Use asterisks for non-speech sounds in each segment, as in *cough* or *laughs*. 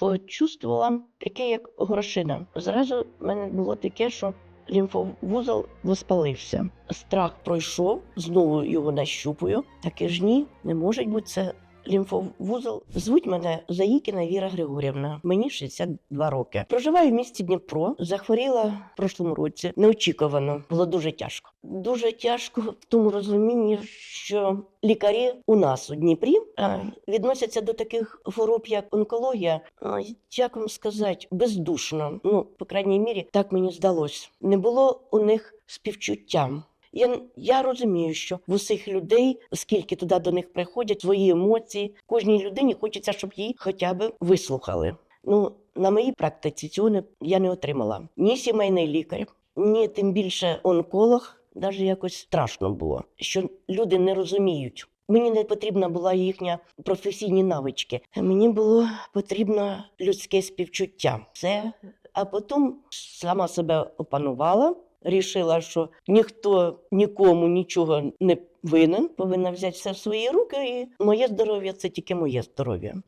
почувствувала таке, як горошина. Зразу в мене було таке, що лімфовузол воспалився. Страх пройшов, знову його нащупую. Таке ж ні, не може бути це. Лімфовузол звуть мене Заїкіна Віра Григорівна. Мені 62 роки. Проживаю в місті Дніпро. Захворіла в прошлому році. Неочікувано було дуже тяжко. Дуже тяжко в тому розумінні, що лікарі у нас у Дніпрі е, відносяться до таких хвороб, як онкологія. е, Як вам сказати, бездушно. Ну, по крайній мірі, так мені здалось. Не було у них співчуття. Я, я розумію, що в усіх людей, скільки туди до них приходять, свої емоції, кожній людині хочеться, щоб її хоча б вислухали. Ну, на моїй практиці цього не, я не отримала. Ні сімейний лікар, ні тим більше онколог. Навіть якось страшно було, що люди не розуміють. Мені не потрібна була їхня професійні навички. Мені було потрібно людське співчуття. Це а потім сама себе опанувала. Рішила, що ніхто нікому нічого не винен, повинна взяти все в свої руки, і моє здоров'я це тільки моє здоров'я.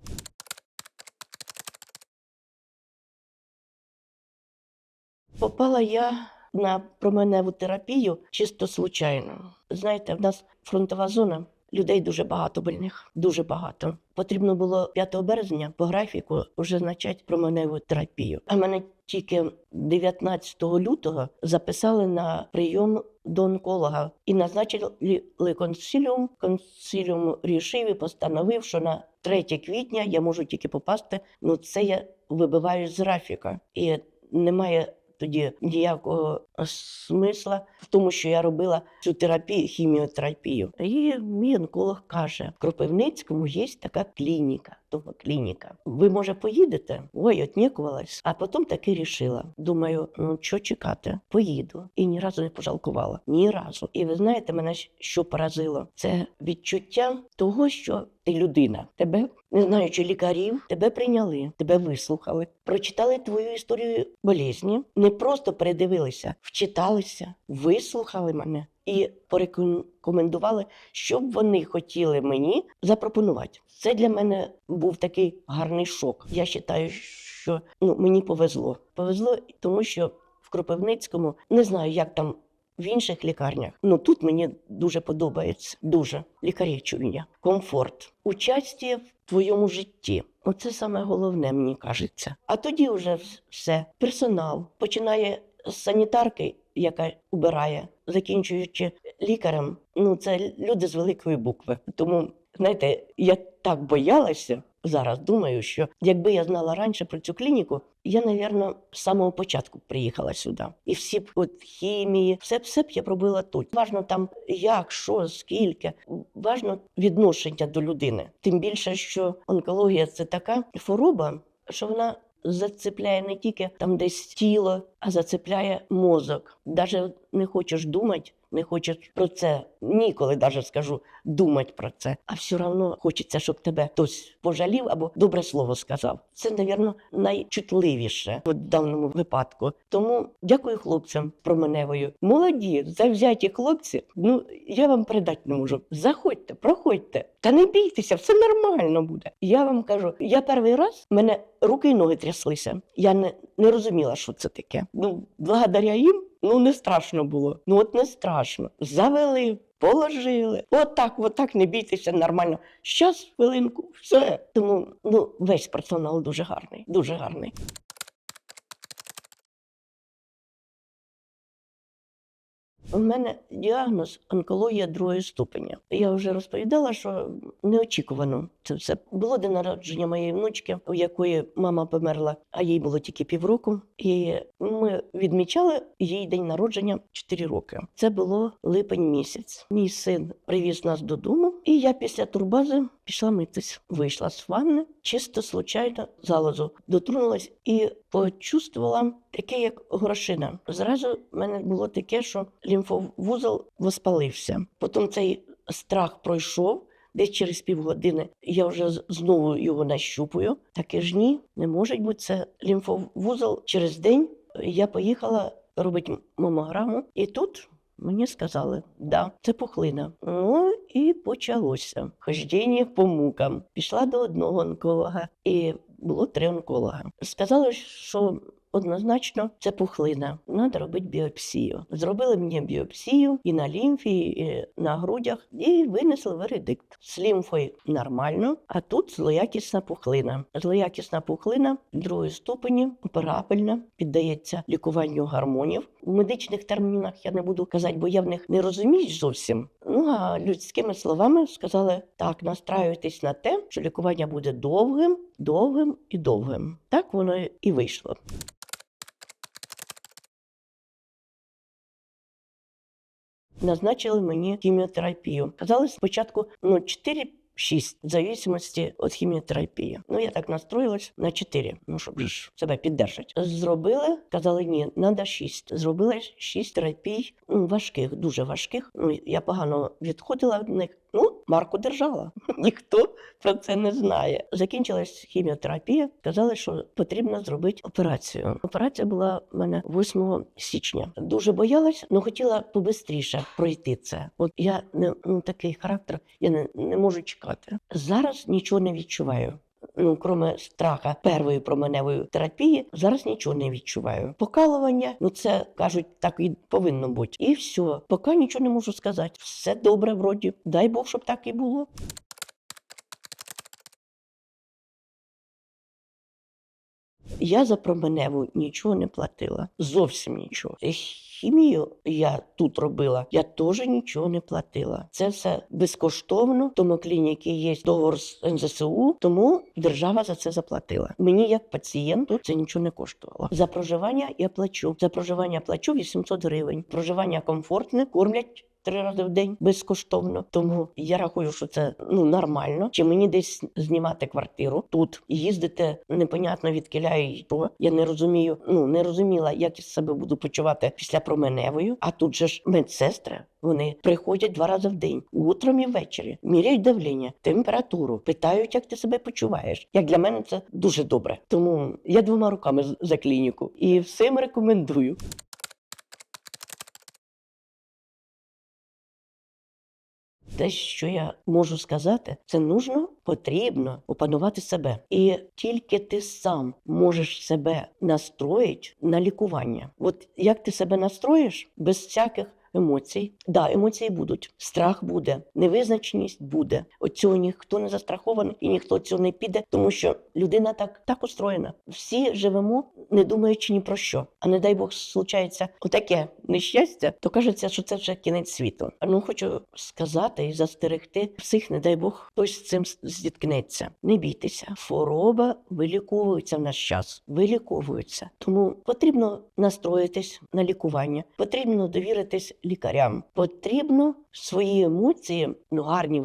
Попала я на променеву терапію чисто случайно. Знаєте, в нас фронтова зона. Людей дуже багато больних, дуже багато. Потрібно було 5 березня по графіку вже почати променеву терапію. А мене тільки 19 лютого записали на прийом до онколога і назначили консиліум. Консиліум рішив і постановив, що на 3 квітня я можу тільки попасти. Ну це я вибиваю з графіка. І немає тоді ніякого смисла в тому, що я робила цю терапію, хіміотерапію. І мій онколог каже: в Кропивницькому є така клініка. Того клініка. Ви, може, поїдете? Ой, отнікувалась. А потім таки рішила. Думаю, ну що чекати? Поїду. І ні разу не пожалкувала. Ні разу. І ви знаєте, мене що поразило? Це відчуття того, що ти людина. Тебе, не знаючи лікарів, тебе прийняли, тебе вислухали, прочитали твою історію болезні, не просто передивилися, вчиталися, вислухали мене і порекомендували, що б вони хотіли мені запропонувати. Це для мене був такий гарний шок. Я вважаю, що ну, мені повезло. Повезло, тому що в Кропивницькому не знаю, як там. В інших лікарнях, ну тут мені дуже подобається. Дуже лікарі чуйня, комфорт, участі в твоєму житті. Оце саме головне, мені кажеться. А тоді вже все. Персонал починає з санітарки, яка убирає, закінчуючи лікарем. Ну це люди з великої букви. Тому знаєте, я так боялася. Зараз думаю, що якби я знала раніше про цю клініку, я, навірно, з самого початку приїхала сюди. І всі б от хімії, все все б я пробила тут. Важно там як, що, скільки. Важно відношення до людини. Тим більше, що онкологія це така хвороба, що вона зацепляє не тільки там десь тіло, а зацепляє мозок. Даже не хочеш думати, не хочеш про це ніколи даже скажу думати про це. А все одно хочеться, щоб тебе хтось пожалів або добре слово сказав. Це, навірно, найчутливіше в даному випадку. Тому дякую хлопцям променевою. Молоді, завзяті хлопці. Ну я вам передати не можу. Заходьте, проходьте. Та не бійтеся, все нормально буде. Я вам кажу, я перший раз мене руки і ноги тряслися. Я не, не розуміла, що це таке. Ну, благодаря їм. Ну, не страшно було. Ну, от не страшно. Завели, положили. От так, от не бійтеся, нормально. Щас, хвилинку, все. Тому ну, весь персонал дуже гарний, дуже гарний. У мене діагноз онкологія другої ступеня. Я вже розповідала, що неочікувано це все було день народження моєї внучки, у якої мама померла, а їй було тільки півроку. І ми відмічали їй день народження 4 роки. Це було липень місяць. Мій син привіз нас додому, і я після турбази пішла митись. Вийшла з ванни, чисто случайно залозу дотронулась і почувствувала таке, як горошина. Зразу в мене було таке, що лімфовузол воспалився. Потім цей страх пройшов. Десь через півгодини я вже знову його нащупую. Таке ж ні, не може бути це лімфовузол. Через день я поїхала робити мамограму, і тут мені сказали, да, це пухлина. Ну і почалося хождіння по мукам. Пішла до одного онколога, і було три онколога. Сказали, що однозначно це пухлина. Треба робити біопсію. Зробили мені біопсію і на лімфі, і на грудях, і винесли вередикт. З лімфою нормально, а тут злоякісна пухлина. Злоякісна пухлина другої ступені, операбельна, піддається лікуванню гормонів. У медичних термінах я не буду казати, бо я в них не розумію зовсім. Ну а людськими словами сказали: так, настраюйтесь на те, що лікування буде довгим, довгим і довгим. Так воно і вийшло. Назначили мені хіміотерапію. Казали спочатку ну 4 6, в зависимості від хіміотерапії. Ну, я так настроїлась на 4, ну, щоб ж себе піддержати. Зробили, казали, ні, треба 6. Зробили 6 терапій, ну, важких, дуже важких. Ну, я погано відходила від них. Ну, марку держала. *laughs* Ніхто про це не знає. Закінчилась хіміотерапія. Казали, що потрібно зробити операцію. Операція була в мене 8 січня. Дуже боялась, але хотіла побистріше пройти це. От я не ну, такий характер, я не, не можу чекати. Зараз нічого не відчуваю. Ну, кроме страха першої променевої терапії, зараз нічого не відчуваю. Покалування, ну це кажуть, так і повинно бути. І все, поки нічого не можу сказати. Все добре, вроді. Дай Бог, щоб так і було. Я за променеву нічого не платила. Зовсім нічого. Хімію я тут робила, я теж нічого не платила. Це все безкоштовно. Тому клініки є договор з НЗСУ, тому держава за це заплатила. Мені як пацієнту це нічого не коштувало. За проживання я плачу. За проживання плачу 800 гривень. Проживання комфортне, кормлять. Три рази в день безкоштовно, тому я рахую, що це ну нормально. Чи мені десь знімати квартиру тут їздити непонятно від кіля і що. Я не розумію. Ну не розуміла, як я себе буду почувати після променевою. А тут же ж медсестри. Вони приходять два рази в день, утром і ввечері, міряють давлення, температуру, питають, як ти себе почуваєш. Як для мене це дуже добре. Тому я двома руками за клініку і всім рекомендую. Те, що я можу сказати, це нужно, потрібно опанувати себе. І тільки ти сам можеш себе настроїти на лікування. От як ти себе настроїш без всяких емоцій? Да, емоції будуть, страх буде, невизначеність буде. От цього ніхто не застрахований і ніхто цього не піде, тому що людина так, так устроєна. Всі живемо, не думаючи ні про що. А не дай Бог случається отаке нещастя, то кажеться, що це вже кінець світу. Ну хочу сказати і застерегти всіх, не дай Бог, хтось з цим зіткнеться. Не бійтеся, хвороба виліковується в наш час, виліковується. Тому потрібно настроїтись на лікування, потрібно довіритись лікарям, потрібно свої емоції, ну гарні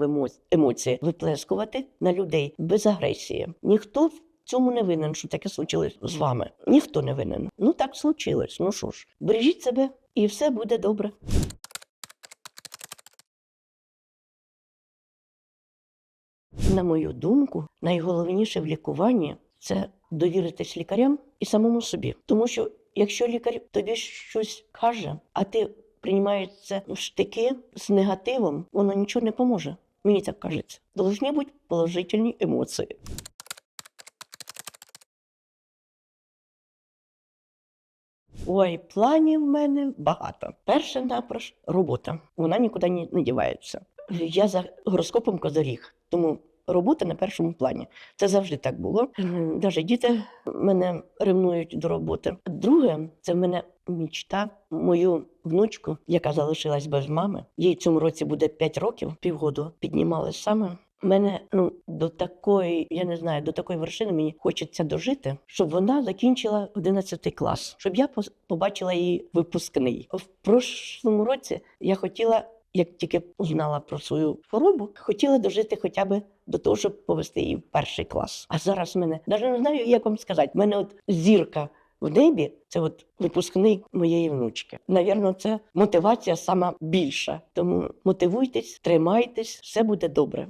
емоції, виплескувати на людей без агресії. Ніхто в цьому не винен, що таке случилось з вами. Ніхто не винен. Ну так случилось. Ну що ж, бережіть себе, і все буде добре. На мою думку, найголовніше в лікуванні це довіритись лікарям і самому собі. Тому що якщо лікар тобі щось каже, а ти приймаєш це в штики з негативом, воно нічого не поможе. Мені так кажеться. Должні бути положительні емоції. Ой, планів в мене багато. Перше напроч робота. Вона нікуди не, не дівається. Я за гороскопом козоріг, тому робота на першому плані. Це завжди так було. Навіть діти мене ревнують до роботи. Друге, це в мене мічта. Мою внучку, яка залишилась без мами. Їй цьому році буде 5 років, півгоду піднімали саме. Мене ну до такої, я не знаю, до такої вершини мені хочеться дожити, щоб вона закінчила 11 клас, щоб я побачила її випускний. В прошлому році я хотіла, як тільки узнала про свою хворобу, хотіла дожити хоча б до того, щоб повести її в перший клас. А зараз мене навіть не знаю, як вам сказати. мене от зірка. В небі це от випускник моєї внучки. Навірно, це мотивація сама більша. Тому мотивуйтесь, тримайтесь, все буде добре.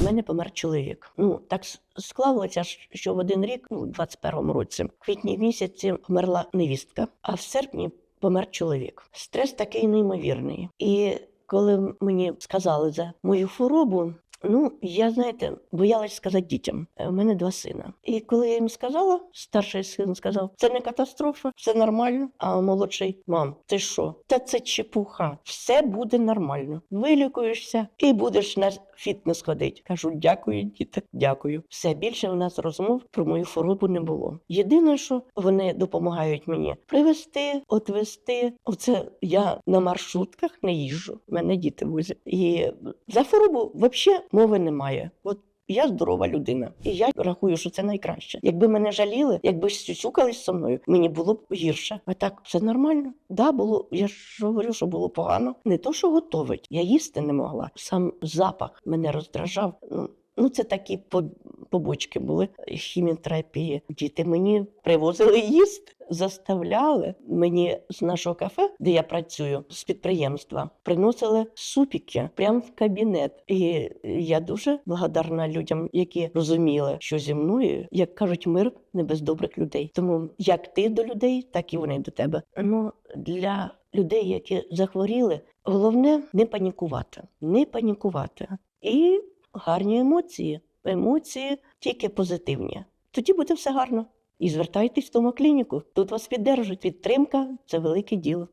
У мене помер чоловік. Ну так склалося, що в один рік, ну, у 21-му році, в квітні місяці померла невістка, а в серпні помер чоловік. Стрес такий неймовірний. І коли мені сказали за мою хворобу, ну я знаєте, боялась сказати дітям. Е, У мене два сина. І коли я їм сказала, старший син сказав: це не катастрофа, все нормально. А молодший мам, ти що? Та це чепуха, все буде нормально. Вилікуєшся і будеш на фітнес ходити. Кажу, дякую, діти, дякую. Все більше у нас розмов про мою хворобу не було. Єдине, що вони допомагають мені привезти, отвезти. Оце я на маршрутках не їжджу. Мене діти возять. І за хворобу взагалі мови немає. От я здорова людина, і я рахую, що це найкраще. Якби мене жаліли, якби сюсюкались зі мною, мені було б гірше. А так все нормально. Да, було. Я ж говорю, що було погано. Не то, що готовить. Я їсти не могла. Сам запах мене роздражав. Ну, ну це такі побочки були хіміотерапії. Діти мені привозили їсти, заставляли мені з нашого кафе, де я працюю, з підприємства, приносили супіки прямо в кабінет. І я дуже благодарна людям, які розуміли, що зі мною, як кажуть, мир не без добрих людей. Тому як ти до людей, так і вони до тебе. Ну для людей, які захворіли, головне не панікувати, не панікувати і гарні емоції. Емоції тільки позитивні. Тоді буде все гарно. І звертайтесь в тому клініку. Тут вас піддержать. Підтримка це велике діло.